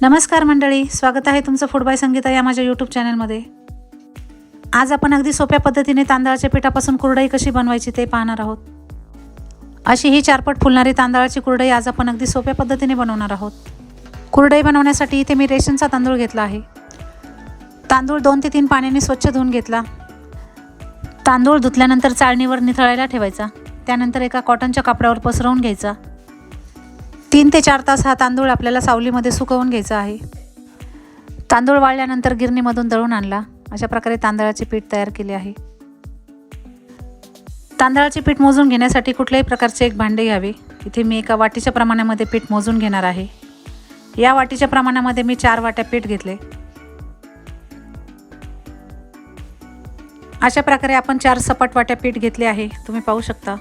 नमस्कार मंडळी स्वागत आहे तुमचं फूड बाय संगीता या माझ्या यूट्यूब चॅनलमध्ये आज आपण अगदी सोप्या पद्धतीने तांदळाच्या पिठापासून कुरडई कशी बनवायची ते पाहणार आहोत. अशी ही चारपट फुलणारी तांदळाची कुरडई आज आपण अगदी सोप्या पद्धतीने बनवणार आहोत. कुरडई बनवण्यासाठी इथे मी रेशनचा तांदूळ घेतला आहे. तांदूळ दोन ते तीन पाण्याने स्वच्छ धुवून घेतला. तांदूळ धुतल्यानंतर चाळणीवर निथळायला ठेवायचा. त्यानंतर एका कॉटनच्या कापडावर पसरवून घ्यायचा. तीन ते चार तास हा तांदूळ आपल्याला सावलीमध्ये सुकवून घ्यायचा आहे. तांदूळ वाळल्यानंतर गिरणीमधून दळून आणला. अशा प्रकारे तांदळाचे पीठ तयार केले आहे. तांदळाचे पीठ मोजून घेण्यासाठी कुठल्याही प्रकारचे एक भांडे घ्यावे. इथे मी एका वाटीच्या प्रमाणामध्ये पीठ मोजून घेणार आहे. या वाटीच्या प्रमाणामध्ये मी चार वाट्या पीठ घेतले. अशा प्रकारे आपण चार सपाट वाट्या पीठ घेतले आहे. तुम्ही पाहू शकता.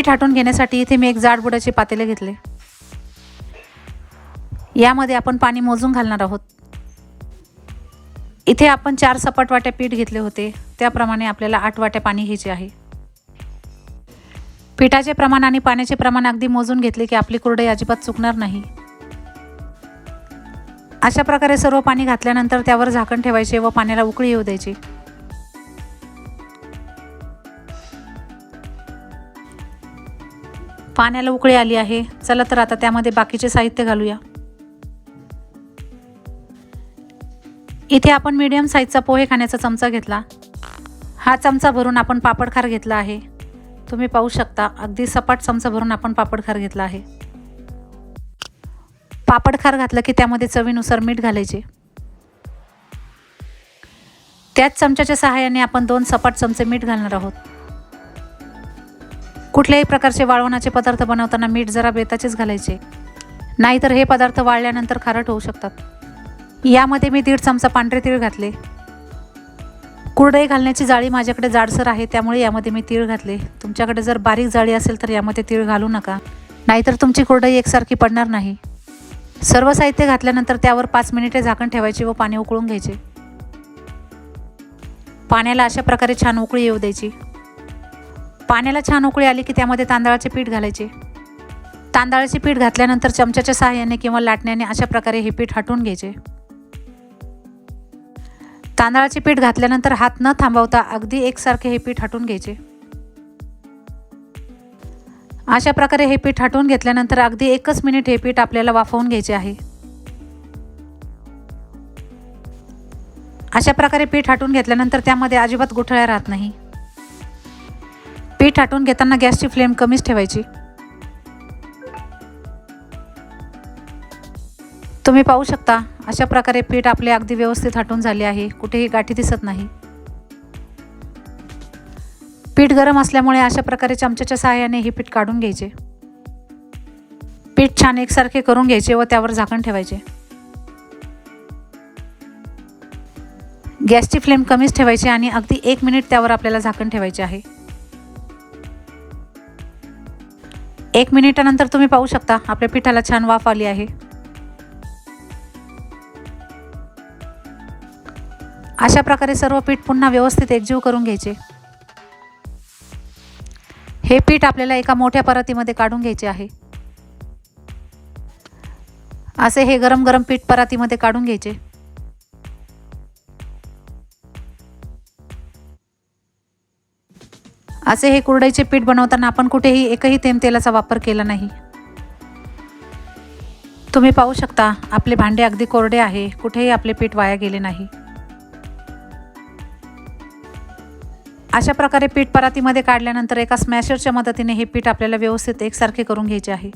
पीठ आटून घेण्यासाठी इथे मी एक जाडबुडाचे पातेले घेतले. यामध्ये आपण पाणी मोजून घालणार आहोत. इथे आपण चार सपाट वाट्या पीठ घेतले होते. त्याप्रमाणे आपल्याला आठ वाट्या पाणी घ्यायचे आहे. पिठाचे प्रमाण आणि पाण्याचे प्रमाण अगदी मोजून घेतले की आपली कुरडई अजिबात चुकणार नाही. अशा प्रकारे सर्व पाणी घातल्यानंतर त्यावर झाकण ठेवायचे व पाण्याला उकळी येऊ द्यायची. पाण्याला उकळी आली आहे. चला तर आता त्यामध्ये बाकीचे साहित्य घालूया. इथे आपण मीडियम साईजचा पोहे खाण्याचा चमचा घेतला. हा चमचा भरून आपण पापडखार घेतला आहे. तुम्ही पाहू शकता अगदी सपाट चमचा भरून आपण पापडखार घेतला आहे. पापडखार घातलं की त्यामध्ये चवीनुसार मीठ घालायचे. त्याच चमच्याच्या सहाय्याने आपण दोन सपाट चमचे मीठ घालणार आहोत. कुठल्याही प्रकारचे वाळवणाचे पदार्थ बनवताना मीठ जरा बेताचेच घालायचे. नाहीतर हे पदार्थ वाळल्यानंतर खारट होऊ शकतात. यामध्ये मी दीड चमचा पांढरे तीळ घातले. कुरडई घालण्याची जाळी माझ्याकडे जाडसर आहे त्यामुळे यामध्ये मी तीळ घातले. तुमच्याकडे जर बारीक जाळी असेल तर यामध्ये तीळ घालू नका. नाहीतर तुमची कुरडई एकसारखी पडणार नाही. सर्व साहित्य घातल्यानंतर त्यावर पाच मिनिटे झाकण ठेवायचे व पाणी उकळून घ्यायचे. पाण्याला अशा प्रकारे छान उकळी येऊ द्यायची. पाण्याला छान उकळी आली की त्यामध्ये तांदळाचे पीठ घालायचे. तांदळाचे पीठ घातल्यानंतर चमच्याच्या सहाय्याने किंवा लाटण्याने अशा प्रकारे हे पीठ हटवून घ्यायचे. तांदळाचे पीठ घातल्यानंतर हात न थांबवता अगदी एकसारखे हे पीठ हटवून घ्यायचे. अशा प्रकारे हे पीठ हटवून घेतल्यानंतर अगदी एकच मिनिट हे पीठ आपल्याला वाफवून घ्यायचे आहे. अशा प्रकारे पीठ हटवून घेतल्यानंतर त्यामध्ये अजिबात गुठळ्या राहत नाही. पीठ हटवून घेताना गॅसची फ्लेम कमीच ठेवायची. तुम्ही पाहू शकता अशा प्रकारे पीठ आपले अगदी व्यवस्थित हटून झाले आहे कुठेही गाठी दिसत नाही. पीठ गरम असल्यामुळे अशा प्रकारे चमच्याच्या सहाय्याने हे पीठ काढून घ्यायचे. पीठ छान एकसारखे करून घ्यायचे व त्यावर झाकण ठेवायचे. गॅसची फ्लेम कमीच ठेवायची आणि अगदी एक मिनिट त्यावर आपल्याला झाकण ठेवायचे आहे. एक मिनिटानंतर तुम्ही पाहू शकता आपल्या पिठाला छान वाफ आली आहे. अशा प्रकारे सर्व पीठ पुन्हा व्यवस्थित एकजीव करून घ्यायचे. हे पीठ आपल्याला एका मोठ्या परातीमध्ये काढून घ्यायचे आहे. असे हे गरम गरम पीठ परातीमध्ये काढून घ्यायचे. असे हे कुरडईचे पीठ बनवताना आपण कुठेही एकही तेमतेलाचा तेलाचा वापर केला नाही. तुम्ही पाहू शकता आपले भांडे अगदी कोरडे आहे कुठेही आपले पीठ वाया गेले नाही. अशा प्रकारे पीठ परातीमध्ये काढल्यानंतर एका स्मॅशरच्या मदतीने हे पीठ आपल्याला व्यवस्थित एकसारखे करून घ्यायचे आहे.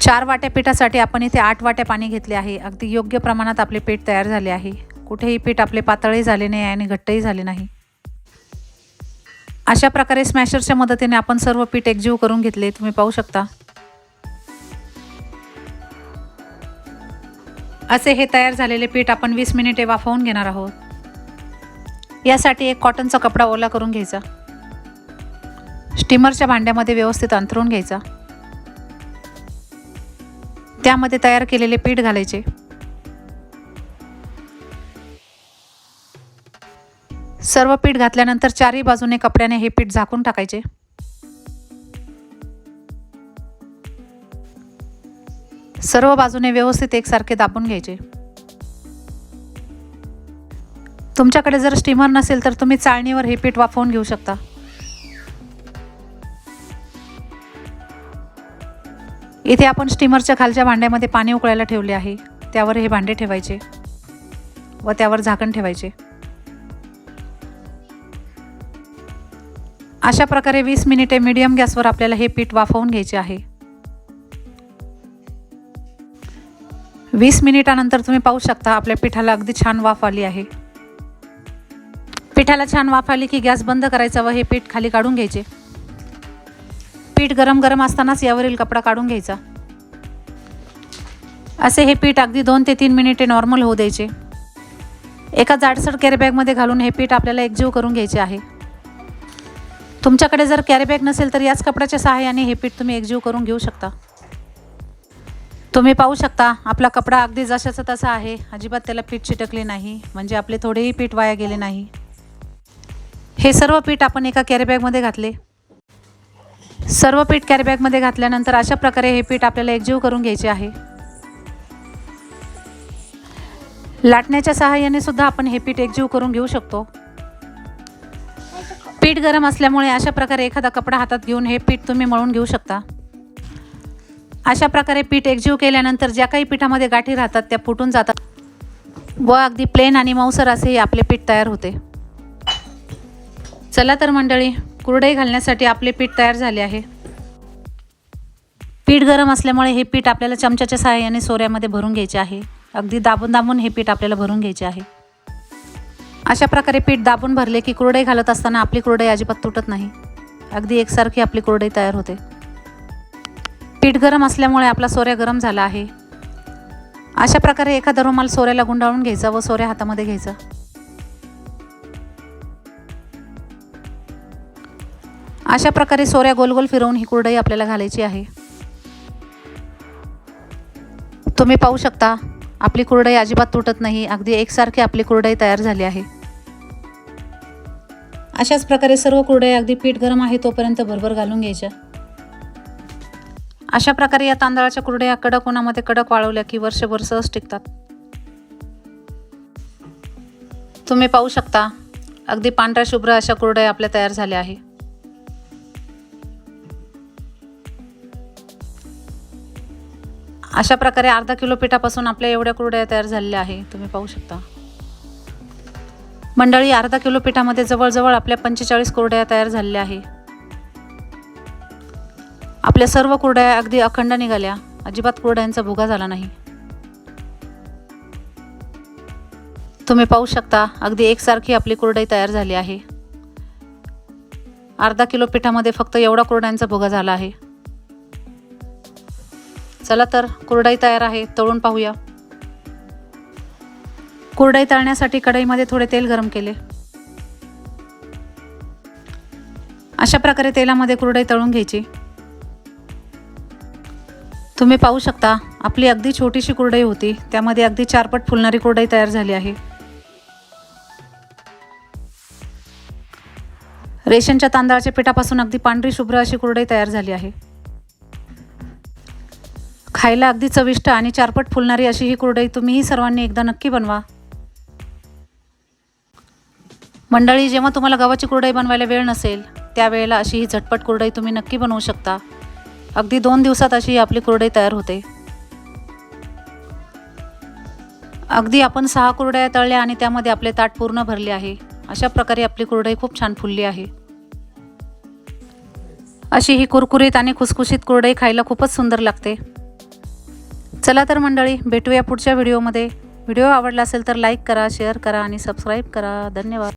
चार वाट्या पिठासाठी आपण इथे आठ वाट्या पाणी घेतले आहे. अगदी योग्य प्रमाणात आपले पीठ तयार झाले आहे. कुठेही पीठ आपले पातळही झाले नाही आणि घट्टही झाले नाही. अशा प्रकारे स्मॅशरच्या मदतीने आपण सर्व पीठ एकजीव करून घेतले. तुम्ही पाहू शकता. असे हे तयार झालेले पीठ आपण वीस मिनिटे वाफवून घेणार आहोत. यासाठी एक कॉटनचा कपडा ओला करून घ्यायचा. स्टीमरच्या भांड्यामध्ये व्यवस्थित अंतरून घ्यायचा. त्यामध्ये तयार केलेले पीठ घालायचे. सर्व पीठ घातल्यानंतर चारही बाजूने कपड्याने हे पीठ झाकून टाकायचे. सर्व बाजूने व्यवस्थित एकसारखे दाबून घ्यायचे. तुमच्याकडे जर स्टीमर नसेल तर तुम्ही चाळणीवर हे पीठ वाफवून घेऊ शकता. इथे आपण स्टीमरच्या खालच्या भांड्यामध्ये पाणी उकळायला ठेवले आहे. त्यावर हे भांडे ठेवायचे व त्यावर झाकण ठेवायचे. अशा प्रकारे वीस मिनिटे मीडियम गॅसवर आपल्याला हे पीठ वाफवून घ्यायचे आहे. वीस मिनिटानंतर तुम्ही पाहू शकता आपल्या पिठाला अगदी छान वाफ आली आहे. पिठाला छान वाफ आली की गॅस बंद करायचा व हे पीठ खाली काढून घ्यायचे. पीठ गरम गरम असतानाच यावरील कपडा काढून घ्यायचा. असे हे पीठ अगदी दोन ते तीन मिनिटे नॉर्मल होऊ द्यायचे. एका जाडसर कॅरीबॅगमध्ये घालून हे पीठ आपल्याला एकजीव करून घ्यायचे आहे. तुमच्याकडे जर कॅरीबॅग नसेल तर याच कपड्याच्या सहाय्याने हे पीठ तुम्ही एकजीव करून घेऊ शकता. तुम्ही पाहू शकता आपला कपडा अगदी जशाचा तसा आहे. अजिबात त्याला पीठ चिटकले नाही. म्हणजे आपले थोडेही पीठ वाया गेले नाही. हे सर्व पीठ आपण एका कॅरीबॅगमध्ये घातले. सर्व पीठ कॅरीबॅगमध्ये घातल्यानंतर अशा प्रकारे हे पीठ आपल्याला एकजीव करून घ्यायचे आहे. लाटण्याच्या सहाय्याने सुद्धा आपण हे पीठ एकजीव करून घेऊ शकतो. पीठ गरम असल्यामुळे अशा प्रकारे एखादा कपडा हातात घेऊन हे पीठ तुम्ही मळून घेऊ शकता. अशा प्रकारे पीठ एकजीव केल्यानंतर ज्या काही पिठामध्ये गाठी राहतात त्या फुटून जातात. व अगदी प्लेन आणि मऊसर असेही आपले पीठ तयार होते. चला तर मंडळी कुरडई घालण्यासाठी आपले पीठ तयार झाले आहे. पीठ गरम असल्यामुळे हे पीठ आपल्याला चमच्याच्या सहाय्याने सोऱ्यामध्ये भरून घ्यायचे आहे. अगदी दाबून दाबून हे पीठ आपल्याला भरून घ्यायचे आहे. अशा प्रकारे पीठ दाबून भरले की कुरडई घालत असताना आपली कुरडई अजिबात तुटत नाही. अगदी एकसारखी आपली कुरडई तयार होते. पीठ गरम असल्यामुळे आपला सोऱ्या गरम झाला आहे. अशा प्रकारे एखादा रुमाल सोऱ्याला गुंडाळून घ्यायचा व सोऱ्या हातामध्ये घ्यायचा. अशा प्रकारे सोऱ्या गोल गोल फिरवून ही कुरडई आपल्याला घालायची आहे. तुम्ही पाहू शकता आपली कुरडई अजिबात तुटत नाही. अगदी एकसारखी आपली कुरडई तयार झाली आहे. अशाच प्रकारे सर्व कुरड्या अगदी पीठ गरम आहे तोपर्यंत भरभर घालून घ्यायच्या. अशा प्रकारे या तांदळाच्या कुरड्या कडक उन्हामध्ये कडक वाळवल्या की वर्षभर सहज टिकतात. तुम्ही पाहू शकता अगदी पांढऱ्या शुभ्र अशा कुरड्या आपल्या तयार झाल्या आहे. अशा प्रकारे अर्धा किलो पिठापासून आपल्या एवढ्या कुरड्या तयार झालेल्या आहे तुम्ही पाहू शकता. मंडळी अर्धा किलो पिठामध्ये जवळजवळ आपल्या पंचेचाळीस कुरड्या तयार झालेल्या आहे. आपल्या सर्व कुरड्या अगदी अखंड निघाल्या. अजिबात कुरड्यांचा भुगा झाला नाही. तुम्ही पाहू शकता अगदी एकसारखी आपली कुरडई तयार झाली आहे. अर्धा किलो पिठामध्ये फक्त एवढा कुरड्यांचा भुगा झाला आहे. चला तर कुरडई तयार आहे तळून पाहूया. कुरडई तळण्यासाठी कढईमध्ये थोडे तेल गरम केले. अशा प्रकारे तेलामध्ये कुरडई तळून घ्यायची. तुम्ही पाहू शकता आपली अगदी छोटीशी कुरडई होती. त्यामध्ये अगदी चारपट फुलणारी कुरडई तयार झाली आहे. रेशनच्या तांदळाच्या पिठापासून अगदी पांढरी शुभ्र अशी कुरडई तयार झाली आहे. खायला अगदी चविष्ट आणि चारपट फुलणारी अशी ही कुरडई तुम्हीही सर्वांनी एकदा नक्की बनवा. मंडळी जेव्हा तुम्हाला गव्हाची कुरडई बनवायला वेळ नसेल त्यावेळेला अशी ही झटपट कुरडई तुम्ही नक्की बनवू शकता. अगदी दोन दिवसात अशी ही आपली कुरडई तयार होते. अगदी आपण सहा कुरड्या तळल्या आणि त्यामध्ये आपले ताट पूर्ण भरले आहे. अशा प्रकारे आपली कुरडई खूप छान फुलली आहे. अशी ही कुरकुरीत आणि खुसखुशीत कुरडई खायला खूपच सुंदर लागते. चला तर मंडळी भेटूया पुढच्या व्हिडिओमध्ये. व्हिडिओ आवडला असेल तर लाईक करा शेअर करा आणि सबस्क्राईब करा. धन्यवाद.